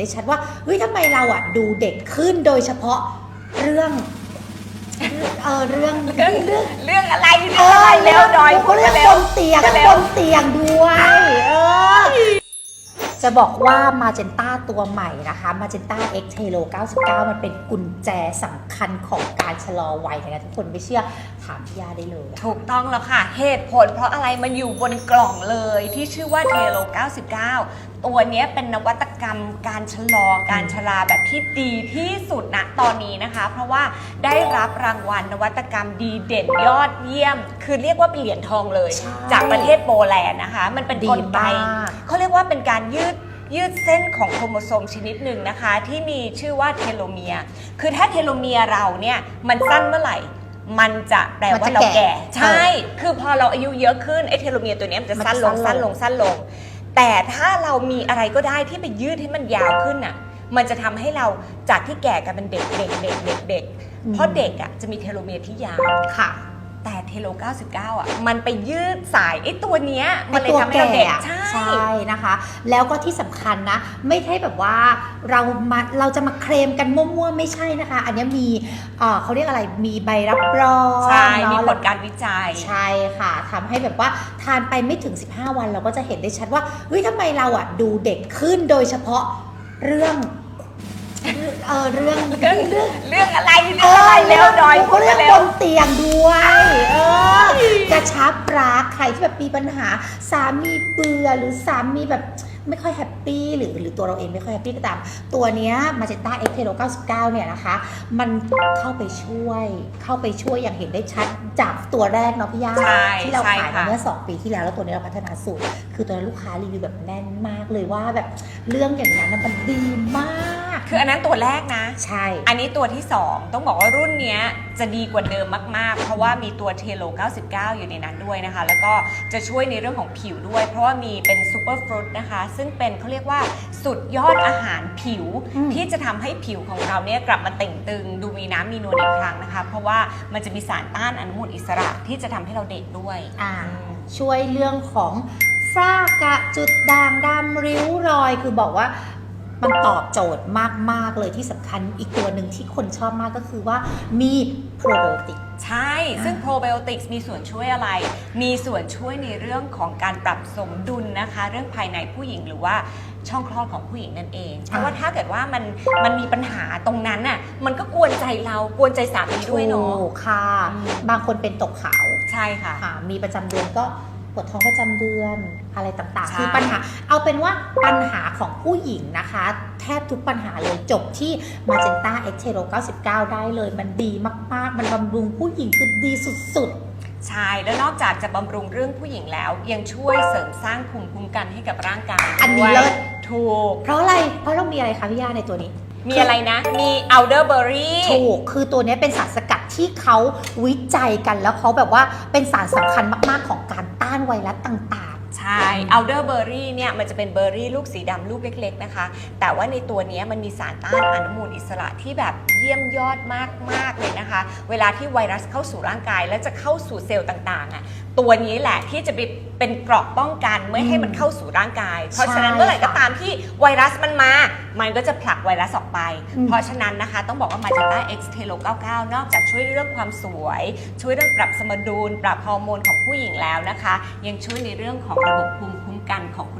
ได้ชัดว่าเฮ้ยทำไมเราอะดูเด็กขึ้นโดยเฉพาะเรื่องเออเรื่องเรื่องเรื่องเรื่องอะไรเรื่องอะไรเร็วหน่อยพูดเรื่องเร็บวนเตียงเร็บวนเตียงด้วย เออ จะบอกว่ามาเจนต้าตัวใหม่นะคะมาเจนต้า X Halo 99 มันเป็นกุญแจสำคัญของการชะลอวัยนะคะทุกคนไม่เชื่อถามพี่ยาได้เลย ถูกต้องแล้วค่ะ เหตุผลเพราะอะไรมันอยู่บนกล่องเลยที่ชื่อว่าเทโล 99 ตัวเนี้ยเป็นนวัตกรรมการชะลอการชราแบบที่ดีที่สุดนะตอนนี้นะคะ เพราะว่าได้รับรางวัลนวัตกรรมดีเด่นยอดเยี่ยม คือเรียกว่าเป็นเหรียญทองเลยใช่จากประเทศโปแลนด์นะคะ มันเป็นดีกลไกมาก เขาเรียกว่าเป็นการยืดยืดเส้นของโครโมโซมชนิดหนึ่งนะคะ ที่มีชื่อว่าเทโลเมียร์คือถ้าเทโลเมียร์เราเนี่ยมันสั้นเมื่อไหร่ มันจะแปลมันว่าจะเราแก่แก่ ใช่ คือพอเราอายุเยอะขึ้นไอ้เทโลเมียร์ตัวเนี้ยมันจะมันจะสั้นลงสั้สั้นนลลงงสั้นลง แต่ถ้าเรามีอะไรก็ได้ที่ไปยืดให้มันยาวขึ้นอะมันจะทำให้เราจากที่แก่กันเป็นเด็กเด็กเด็กเด็กเด็กอืมเพราะเด็กอะจะมีเทโลเมียร์ที่ยาวค่ะ แต่เทโล 99 อะ มันไปยืดสายไอ้ตัวเนี้ย มันไอ้เลยตัวทำให้เราแก่เด็กอะใช่ใช่นะคะ แล้วก็ที่สำคัญนะ ไม่ใช่แบบว่าเรามาเราจะมาเคลมกันมั่วๆ ไม่ใช่นะคะ อันนี้มีเอ่อเขาเรียกอะไรมีใบรับรองใช่เนอะมีผลการวิจัย ใช่ค่ะทำให้แบบว่าทานไปไม่ถึง 15 วันเราก็จะเห็นได้ชัดว่าเฮ้ยทำไมเราอะดูเด็กขึ้นโดยเฉพาะเรื่อง เออเรื่องเรื่องเรื่องเรื่องอะไรเรื่องอะไรเร็วหน่อยพูดเรื่องเร็บว นเตียงด้วย เออกระชับรักใครที่แบบมีปัญหา สามีเบื่อหรือสามีแบบไม่ค่อยแฮปปี้หรือหรือตัวเราเองไม่ค่อยแฮปปี้ก็ตาม ตัวเนี้ยมาเจต้าเอ็กเทโล99 เนี่ยนะคะ มันเข้าไปช่วยเข้าไปช่วยอย่างเห็นได้ชัดจากตัวแรกเนาะพี่ย่าใช่ที่เราใช่ขายมาค่ะ เมื่อ 2 ปีที่แล้วแล้วตัวนี้เราพัฒนาสูตร คือตัวนั้นลูกค้ารีวิวแบบแน่นมากเลยว่าแบบเรื่องอย่างนั้นนะมันดีมาก คืออันนั้นตัวแรกนะ ใช่ อันนี้ตัวที่ 2 ต้องบอกว่ารุ่นเนี้ยจะดีกว่าเดิมมากๆ เพราะว่ามีตัวเทโล 99 อยู่ในนั้นด้วยนะคะ แล้วก็จะช่วยในเรื่องของผิวด้วย เพราะว่ามีเป็นซูเปอร์ฟรุตนะคะ ซึ่งเป็นเขาเรียกว่าสุดยอดอาหารผิวอืมที่จะทำให้ผิวของเราเนี่ยกลับมาเต่งตึง ดูมีน้ำมีนวลอีกครั้งนะคะ เพราะว่ามันจะมีสารต้านอนุมูลอิสระที่จะทำให้เราเด็กด้วยอ่าช่วยเรื่องของฝ้ากระจุดด่างดำริ้วรอย คือบอกว่า มันตอบโจทย์มาก ๆ เลยที่สำคัญอีกตัวหนึ่งที่คนชอบมากก็คือว่ามีโปรไบโอติก ใช่ ซึ่งโปรไบโอติกส์มีส่วนช่วยอะไร มีส่วนช่วยในเรื่องของการปรับสมดุลนะคะ เรื่องภายในผู้หญิงหรือว่าช่องคลอดของผู้หญิงนั่นเอง เพราะว่าถ้าเกิดว่ามันมันมีปัญหาตรงนั้นน่ะ มันก็กวนใจเรา กวนใจสามีด้วยเนาะถูกค่ะอืมบางคนเป็นตกขาว ใช่ค่ะ ค่ะมีประจำเดือนก็ ปวดท้องประจำเดือนอะไรต่างใช่ ๆ คือปัญหา เอาเป็นว่าปัญหาของผู้หญิงนะคะ แทบทุกปัญหาเลยจบที่มาเจนต้าเอ็กเทโร99 ได้เลย มันดีมาก ๆ มันบำรุงผู้หญิงคือดีสุด ใช่แล้วนอกจากจะบำรุงเรื่องผู้หญิงแล้ว ยังช่วยเสริมสร้างภูมิคุ้มกันให้กับร่างกายอันนี้ด้วยเลิศ ถูก ๆ เพราะอะไร เพราะเรามีอะไรคะพี่ย่าในตัวนี้ มีอะไรนะ มี elderberry ถูก คือตัวนี้เป็นสารสกัดที่เขาวิจัยกันแล้วเขาแบบว่าเป็นสารสำคัญมาก ๆ ของการ ต้านไวรัสต่างๆ ใช่ elderberry เนี่ยมันจะเป็นเบอร์รี่ลูกสีดำลูกเล็กๆนะคะ แต่ว่าในตัวเนี้ยมันมีสารต้านอนุมูลอิสระที่แบบเยี่ยมยอดมากๆเลยนะคะ เวลาที่ไวรัสเข้าสู่ร่างกาย และจะเข้าสู่เซลล์ต่างๆอะตัวนี้แหละที่จะเป็นเกราะป้องกันไม่ให้มันเข้าสู่ร่างกาย เพราะฉะนั้นเมื่อไหร่ก็ตามที่ไวรัสมันมามันก็จะผลักไวรัสออกไปอืมเพราะฉะนั้นนะคะ ต้องบอกว่า Magenta X Telo 99 นอกจากช่วยเรื่องความสวย ช่วยเรื่องปรับสมดุล ปรับฮอร์โมนของผู้หญิงแล้วนะคะ ยังช่วยในเรื่องของระบบภูมิคุ้มกันของคุณ